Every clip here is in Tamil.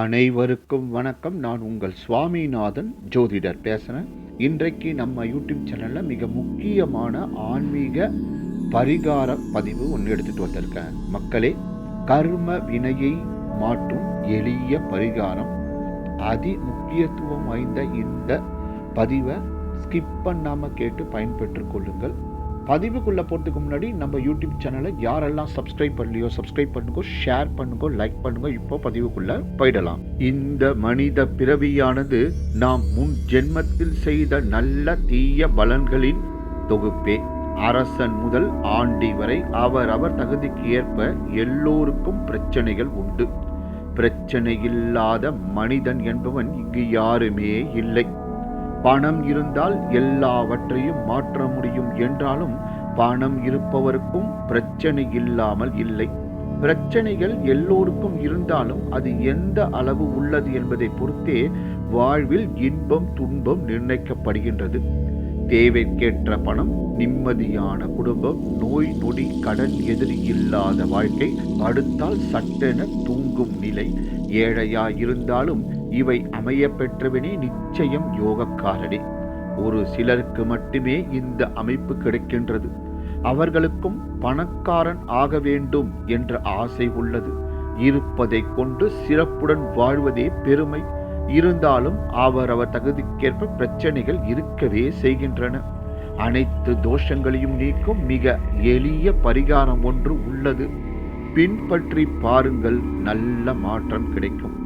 அனைவருக்கும் வணக்கம். நான் உங்கள் சுவாமிநாதன் ஜோதிடர் பேசுகிறேன் இன்றைக்கு நம்ம யூடியூப் சேனலில் மிக முக்கியமான ஆன்மீக பரிகார பதிவு ஒன்று எடுத்துகிட்டு வந்திருக்கேன். மக்களே கர்ம வினையை மாற்றும் எளிய பரிகாரம். அதி முக்கியத்துவம் வாய்ந்த இந்த பதிவை ஸ்கிப் பண்ணாமல் கேட்டு பயன்பெற்று கொள்ளுங்கள். பதிவுக்குள்ளே போகிறதுக்கு முன்னாடி நம்ம யூடியூப் சேனலை யாரெல்லாம் சப்ஸ்கிரைப் பண்ணலையோ சப்ஸ்கிரைப் பண்ணுங்கோ ஷேர் பண்ணுங்கோ லைக் பண்ணுங்க இப்போ பதிவுக்குள்ளே போயிடலாம். இந்த மனித பிறவியானது நாம் முன் ஜென்மத்தில் செய்த நல்ல தீய பலன்களின் தொகுப்பே. அரசன் முதல் ஆண்டி வரை அவர் அவர் தகுதிக்கு ஏற்ப எல்லோருக்கும் பிரச்சனைகள் உண்டு. பிரச்சனை இல்லாத மனிதன் என்பவன் இங்கு யாருமே இல்லை. பணம் இருந்தால் எல்லாவற்றையும் மாற்ற முடியும் என்றாலும் பணம் இருப்பவருக்கும் பிரச்சனை இல்லாமல் இல்லை. பிரச்சனைகள் எல்லோருக்கும் இருந்தாலும் அது எந்த அளவு உள்ளது என்பதை பொறுத்தே வாழ்வில் இன்பம் துன்பம் நிர்ணயிக்கப்படுகின்றது. தேவைக்கேற்ற பணம் நிம்மதியான குடும்பம் நோய் நொடி கடன் எதிரி இல்லாத வாழ்க்கை அடுத்தால் சட்டென தூங்கும் நிலை. ஏழையா இருந்தாலும் இவை அமைய பெற்றவனே நிச்சயம் யோகக்காரனே ஒரு சிலருக்கு மட்டுமே இந்த அமைப்பு கிடைக்கின்றது. அவர்களுக்கும் பணக்காரன் ஆக வேண்டும் என்ற ஆசை உள்ளது. இருப்பதை கொண்டு சிறப்புடன் வாழ்வதே பெருமை. இருந்தாலும் அவரவர் தகுதிக்கேற்ப பிரச்சனைகள் இருக்கவே செய்கின்றன. அனைத்து தோஷங்களையும் நீக்கும் மிக எளிய பரிகாரம் ஒன்று உள்ளது. பின்பற்றி பாருங்கள் நல்ல மாற்றம் கிடைக்கும்.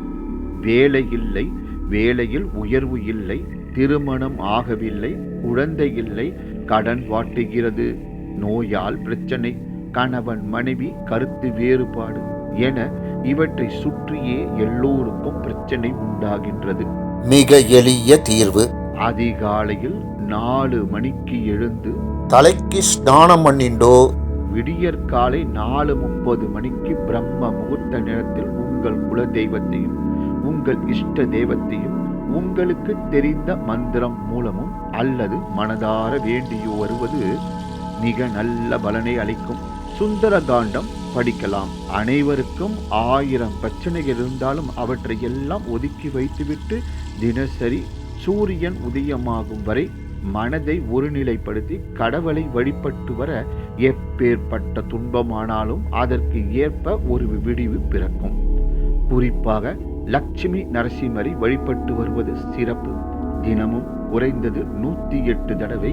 வேலை இல்லை வேலையில் உயர்வு இல்லை திருமணம் ஆகவில்லை குழந்தை இல்லை கடன் வாட்டுகிறது நோயால் பிரச்சனை கணவன் மனைவி கருத்து வேறுபாடு என இவற்றை சுற்றியே எல்லோருக்கும் பிரச்சனை உண்டாகின்றது. மிக எளிய தீர்வு. அதிகாலையில் நாலு மணிக்கு எழுந்து தலைக்கு ஸ்நானம் பண்ணிண்டோ? விடியற்காலை நாலு முப்பது மணிக்கு பிரம்ம முகூர்த்த நேரத்தில் உங்கள் குல தெய்வத்தையும் உங்கள் இஷ்ட தெய்வத்தையும் உங்களுக்கு தெரிந்த மந்திரம் மூலமும் அல்லது மனதார வேண்டியோ வருவது மிக நல்ல பலனை அளிக்கும். சுந்தர காண்டம் படிக்கலாம். அனைவருக்கும் ஆயிரம் பிரச்சனைகள் இருந்தாலும் அவற்றை எல்லாம் ஒதுக்கி வைத்துவிட்டு தினசரி சூரியன் உதயமாகும் வரை மனதை ஒருநிலைப்படுத்தி கடவுளை வழிபட்டு வர எப்பேற்பட்ட துன்பமானாலும் அதற்கு ஏற்ப ஒரு விடிவு பிறக்கும். குறிப்பாக லட்சுமி நரசிம்மரை வழிபட்டு வருவது சிறப்பு. தினமும் குறைந்தது நூற்றி எட்டு தடவை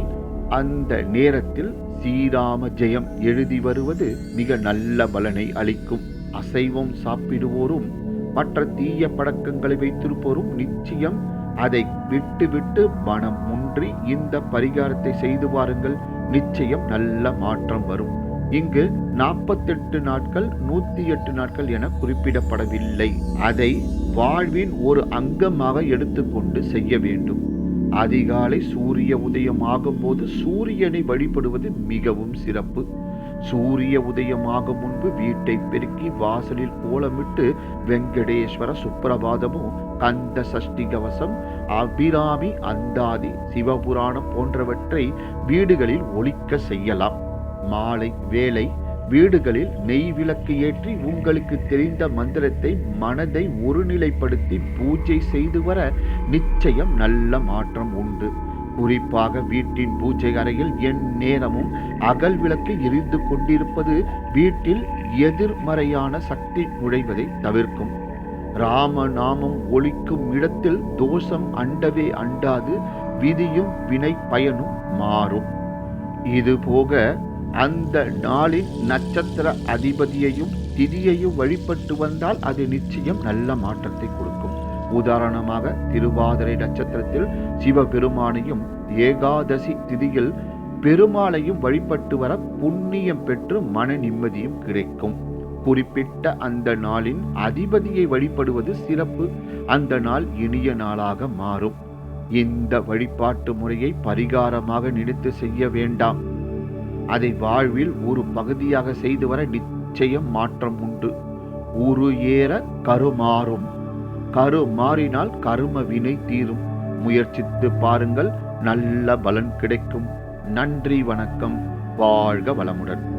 அந்த நேரத்தில் ஸ்ரீராம ஜெயம் எழுதி வருவது மிக நல்ல பலனை அளிக்கும். அசைவம் சாப்பிடுவோரும் மற்ற தீய பழக்கங்களை வைத்திருப்போரும் நிச்சயம் அதை விட்டுவிட்டு மனம் முன்றி இந்த பரிகாரத்தை செய்து வாருங்கள். நிச்சயம் நல்ல மாற்றம் வரும். இங்கு நாற்பத்தெட்டு நாட்கள் நூத்தி எட்டு நாட்கள் என குறிப்பிடப்படவில்லை. அதை வாழ்வின் ஒரு அங்கமாக எடுத்துக்கொண்டு செய்ய வேண்டும். அதிகாலை சூரிய உதயமாகும் போது சூரியனை வழிபடுவது மிகவும் சிறப்பு. சூரிய உதயமாகும் முன்பு வீட்டை பெருக்கி வாசலில் கோலமிட்டு வெங்கடேஸ்வர சுப்பிரபாதமும் கந்த சஷ்டி கவசம் அபிராமி அந்தாதி சிவபுராணம் போன்றவற்றை வீடுகளில் ஒழிக்க செய்யலாம். மாலை வேலை வீடுகளில் நெய் விளக்கு ஏற்றி உங்களுக்கு தெரிந்த மந்திரத்தை மனதை ஒருநிலைப்படுத்தி பூஜை செய்து வர நிச்சயம் நல்ல மாற்றம் உண்டு. குறிப்பாக வீட்டின் பூஜை அறையில் என் நேரமும் அகல் விளக்கு எரிந்து கொண்டிருப்பது வீட்டில் எதிர்மறையான சக்தி நுழைவதை தவிர்க்கும். ராம நாமம் ஒழிக்கும் இடத்தில் தோஷம் அண்டவே அண்டாது விதியும் வினை பயனும் மாறும். இது போக அந்த நாளின் நட்சத்திர அதிபதியையும் திதியையும் வழிபட்டு வந்தால் அது நிச்சயம் நல்ல மாற்றத்தை கொடுக்கும். உதாரணமாக திருவாதிரை நட்சத்திரத்தில் சிவபெருமானையும் ஏகாதசி திதியில் பெருமாளையும் வழிபட்டு வர புண்ணியம் பெற்று மன நிம்மதியும் கிடைக்கும். குறிப்பிட்ட அந்த நாளின் அதிபதியை வழிபடுவது சிறப்பு. அந்த நாள் இனிய நாளாக மாறும். இந்த வழிபாட்டு முறையை பரிகாரமாக நினைத்து செய்ய வேண்டாம். அதை வாழ்வில் ஒரு பகுதியாக செய்து வர நிச்சயம் மாற்றம் உண்டு. உரு ஏற கரு மாறும் கரு மாறினால் கரும வினை தீரும். முயற்சித்து பாருங்கள் நல்ல பலன் கிடைக்கும். நன்றி வணக்கம். வாழ்க வளமுடன்.